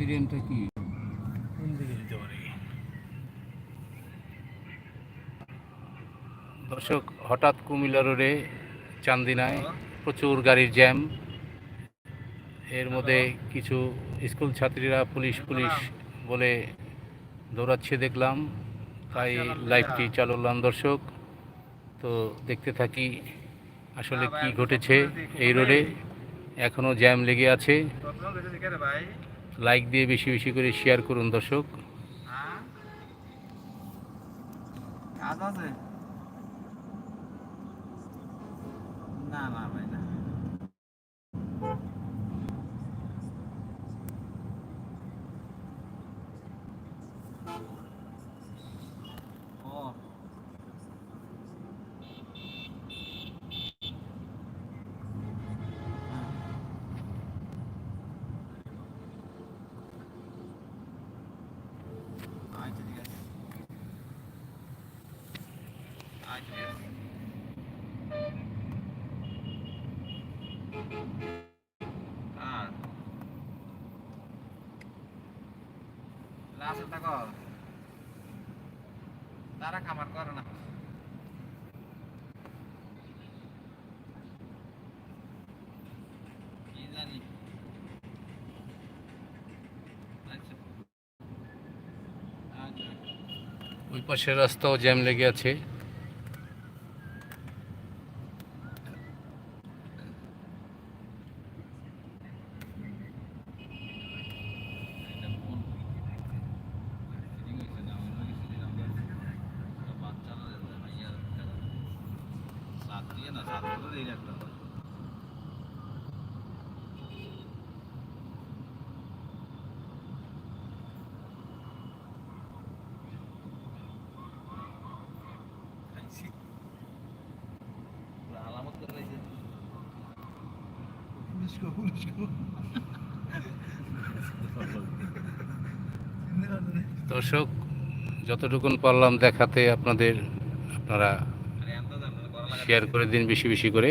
সিরিয়ানটা কি? কোন দিকে যেতে পারি? দর্শক হঠাৎ কুমিল্লা রোডে চান্দিনায় প্রচুর গাড়ির জ্যাম। এর মধ্যে কিছু স্কুল ছাত্রীরা পুলিশ পুলিশ বলে দৌড়াচ্ছে দেখলাম। তাই লাইভটি চালু করলাম দর্শক। তো দেখতে থাকি আসলে কি ঘটেছে এই রোডে। এখনও জ্যাম লেগে আছে। লাইক দিয়ে বেশি বেশি করে শেয়ার করুন দর্শক। না না ভাই না ও আচ্ছা ঠিক আছে তারা খামার করে না কি জানি ওই পাশের রাস্তাও জ্যাম লেগে আছে। দিয়ে না সাত আলামত করে রয়েছে দর্শক যতটুকুন পারলাম দেখাতে আপনাদের আপনারা আরে আন্দাজ আপনারা করা লাগা শেয়ার করে দিন বেশি বেশি করে।